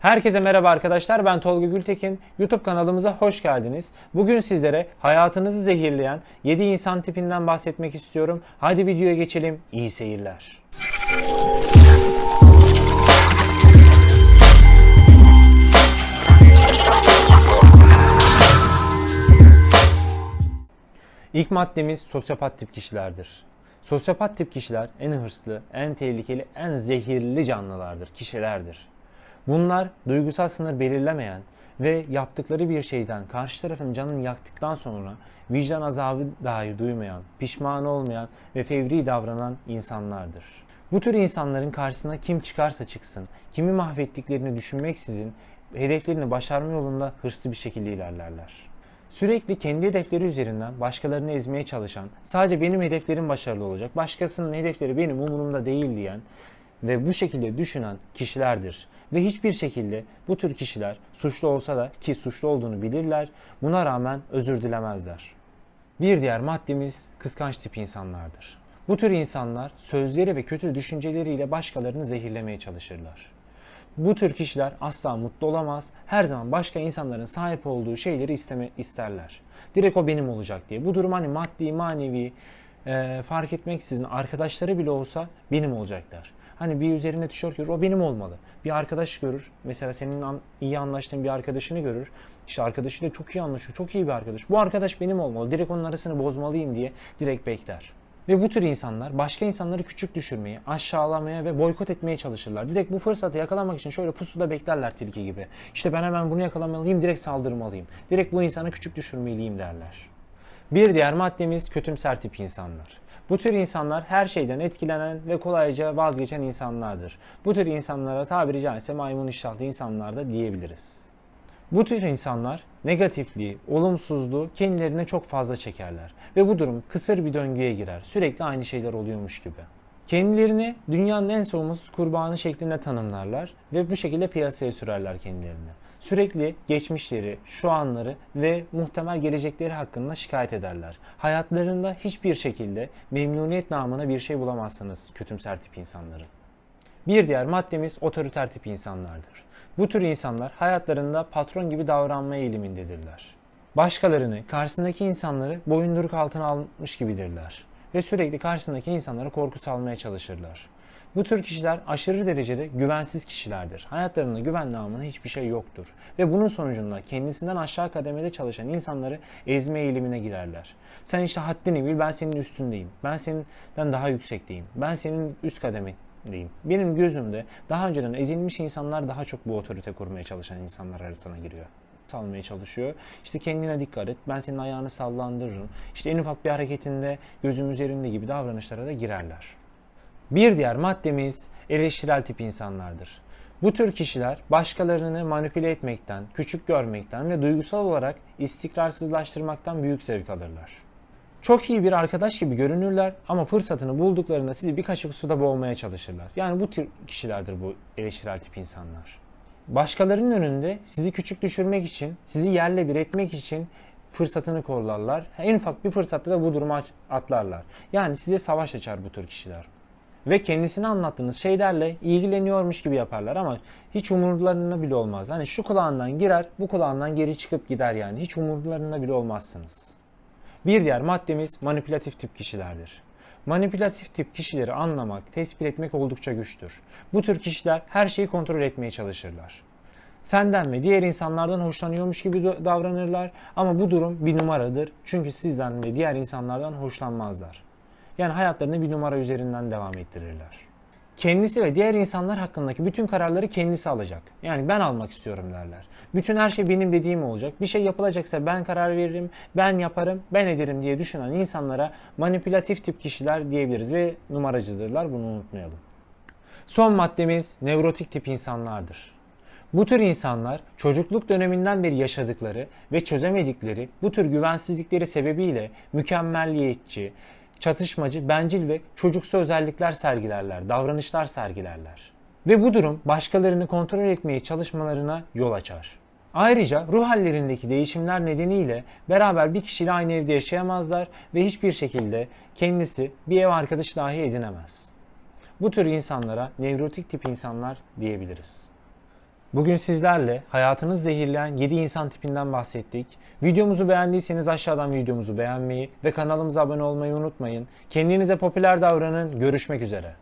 Herkese merhaba arkadaşlar ben Tolga Gültekin. YouTube kanalımıza hoş geldiniz. Bugün sizlere hayatınızı zehirleyen 7 insan tipinden bahsetmek istiyorum. Hadi videoya geçelim. İyi seyirler. İlk maddemiz sosyopat tip kişilerdir. Sosyopat tip kişiler en hırslı, en tehlikeli, en zehirli canlılardır, kişilerdir. Bunlar duygusal sınır belirlemeyen ve yaptıkları bir şeyden karşı tarafın canını yaktıktan sonra vicdan azabı dahi duymayan, pişman olmayan ve fevri davranan insanlardır. Bu tür insanların karşısına kim çıkarsa çıksın, kimi mahvettiklerini düşünmeksizin hedeflerini başarma yolunda hırslı bir şekilde ilerlerler. Sürekli kendi hedefleri üzerinden başkalarını ezmeye çalışan, sadece benim hedeflerim başarılı olacak, başkasının hedefleri benim umurumda değil diyen ve bu şekilde düşünen kişilerdir. Ve hiçbir şekilde bu tür kişiler suçlu olsa da ki suçlu olduğunu bilirler, buna rağmen özür dilemezler. Bir diğer maddemiz kıskanç tip insanlardır. Bu tür insanlar sözleri ve kötü düşünceleriyle başkalarını zehirlemeye çalışırlar. Bu tür kişiler asla mutlu olamaz. Her zaman başka insanların sahip olduğu şeyleri isteme isterler. Direkt o benim olacak diye. Bu durum hani maddi, manevi e, fark etmeksizin arkadaşları bile olsa benim olacaklar. Hani bir üzerine tişört görür, o benim olmalı. Bir arkadaş görür, mesela senin an- iyi anlaştığın bir arkadaşını görür. İşte arkadaşıyla çok iyi anlaşıyor, çok iyi bir arkadaş. Bu arkadaş benim olmalı, direkt onun arasını bozmalıyım diye direkt bekler. Ve bu tür insanlar başka insanları küçük düşürmeye, aşağılamaya ve boykot etmeye çalışırlar. Direkt bu fırsatı yakalamak için şöyle pusuda beklerler tilki gibi. İşte ben hemen bunu yakalamalıyım, direkt saldırmalıyım. Direkt bu insanı küçük düşürmeliyim derler. Bir diğer maddemiz kötümser tip insanlar. Bu tür insanlar her şeyden etkilenen ve kolayca vazgeçen insanlardır. Bu tür insanlara tabiri caizse maymun iştahlı insanlar da diyebiliriz. Bu tür insanlar negatifliği, olumsuzluğu kendilerine çok fazla çekerler. Ve bu durum kısır bir döngüye girer. Sürekli aynı şeyler oluyormuş gibi. Kendilerini dünyanın en savunmasız kurbanı şeklinde tanımlarlar ve bu şekilde piyasaya sürerler kendilerini. Sürekli geçmişleri, şu anları ve muhtemel gelecekleri hakkında şikayet ederler. Hayatlarında hiçbir şekilde memnuniyet namına bir şey bulamazsınız kötümser tip insanların. Bir diğer maddemiz otoriter tip insanlardır. Bu tür insanlar hayatlarında patron gibi davranma eğilimindedirler. Başkalarını, karşısındaki insanları boyunduruk altına almış gibidirler. Ve sürekli karşısındaki insanlara korku salmaya çalışırlar. Bu tür kişiler aşırı derecede güvensiz kişilerdir. Hayatlarında güven namına hiçbir şey yoktur. Ve bunun sonucunda kendisinden aşağı kademede çalışan insanları ezme eğilimine girerler. Sen işte haddini bil ben senin üstündeyim. Ben senden daha yüksekteyim. Ben senin üst kademe diyeyim. Benim gözümde daha önceden ezilmiş insanlar daha çok bu otorite kurmaya çalışan insanlar arasına giriyor salmaya çalışıyor. İşte kendine dikkat et. Ben senin ayağını sallandırırım. İşte en ufak bir hareketinde gözüm üzerinde gibi davranışlara da girerler. Bir diğer maddemiz eleştirel tip insanlardır. Bu tür kişiler başkalarını manipüle etmekten, küçük görmekten ve duygusal olarak istikrarsızlaştırmaktan büyük zevk alırlar. Çok iyi bir arkadaş gibi görünürler ama fırsatını bulduklarında sizi bir kaşık suda boğmaya çalışırlar. Yani bu tür kişilerdir bu eleştirel tip insanlar. Başkalarının önünde sizi küçük düşürmek için, sizi yerle bir etmek için fırsatını kollarlar. En ufak bir fırsatta da bu duruma atlarlar. Yani size savaş açar bu tür kişiler. Ve kendisine anlattığınız şeylerle ilgileniyormuş gibi yaparlar ama hiç umurlarında bile olmaz. Hani şu kulağından girer, bu kulağından geri çıkıp gider yani. Hiç umurlarında bile olmazsınız. Bir diğer maddemiz manipülatif tip kişilerdir. Manipülatif tip kişileri anlamak, tespit etmek oldukça güçtür. Bu tür kişiler her şeyi kontrol etmeye çalışırlar. Senden ve diğer insanlardan hoşlanıyormuş gibi davranırlar ama bu durum bir numaradır. Çünkü sizden ve diğer insanlardan hoşlanmazlar. Yani hayatlarını bir numara üzerinden devam ettirirler. Kendisi ve diğer insanlar hakkındaki bütün kararları kendisi alacak. Yani ben almak istiyorum derler. Bütün her şey benim dediğim olacak. Bir şey yapılacaksa ben karar veririm, ben yaparım, ben ederim diye düşünen insanlara manipülatif tip kişiler diyebiliriz ve numaracıdırlar bunu unutmayalım. Son maddemiz nevrotik tip insanlardır. Bu tür insanlar çocukluk döneminden beri yaşadıkları ve çözemedikleri bu tür güvensizlikleri sebebiyle mükemmelliyetçi, çatışmacı, bencil ve çocuksu özellikler sergilerler, davranışlar sergilerler. Ve bu durum başkalarını kontrol etmeye çalışmalarına yol açar. Ayrıca ruh hallerindeki değişimler nedeniyle beraber bir kişiyle aynı evde yaşayamazlar ve hiçbir şekilde kendisi bir ev arkadaşı dahi edinemez. Bu tür insanlara nevrotik tip insanlar diyebiliriz. Bugün sizlerle hayatınız zehirleyen 7 insan tipinden bahsettik. Videomuzu beğendiyseniz aşağıdan videomuzu beğenmeyi ve kanalımıza abone olmayı unutmayın. Kendinize popüler davranın. Görüşmek üzere.